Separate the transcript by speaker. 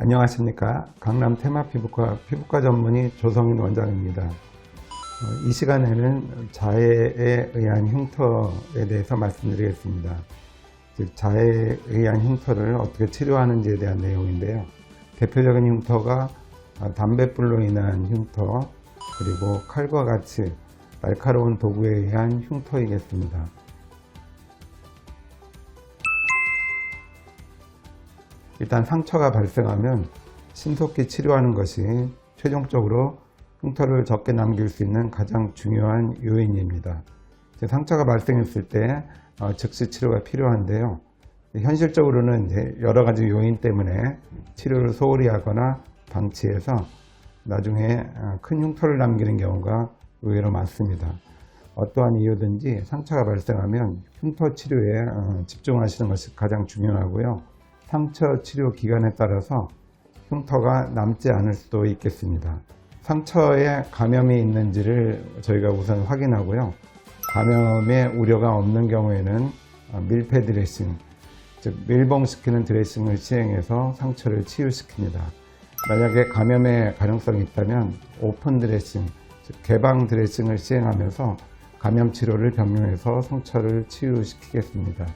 Speaker 1: 안녕하십니까. 강남 테마피부과 피부과 전문의 조성인 원장입니다. 어, 이 시간에는 자해에 의한 흉터에 대해서 말씀드리겠습니다. 즉, 자해에 의한 흉터를 어떻게 치료하는지에 대한 내용인데요. 대표적인 흉터가 아, 담뱃불로 인한 흉터, 그리고 칼과 같이 날카로운 도구에 의한 흉터이겠습니다. 일단 상처가 발생하면 신속히 치료하는 것이 최종적으로 흉터를 적게 남길 수 있는 가장 중요한 요인입니다. 상처가 발생했을 때 어, 즉시 치료가 필요한데요. 현실적으로는 여러 가지 요인 때문에 치료를 소홀히 하거나 방치해서 나중에 어, 큰 흉터를 남기는 경우가 의외로 많습니다. 어떠한 이유든지 상처가 발생하면 흉터 치료에 어, 집중하시는 것이 가장 중요하고요. 상처 치료 기간에 따라서 흉터가 남지 않을 수도 있겠습니다. 상처에 감염이 있는지를 저희가 우선 확인하고요. 감염의 우려가 없는 경우에는 어, 밀폐 드레싱, 즉 밀봉시키는 드레싱을 시행해서 상처를 치유시킵니다. 만약에 감염의 가능성이 있다면 오픈 드레싱, 즉 개방 드레싱을 시행하면서 감염 치료를 병행해서 상처를 치유시키겠습니다.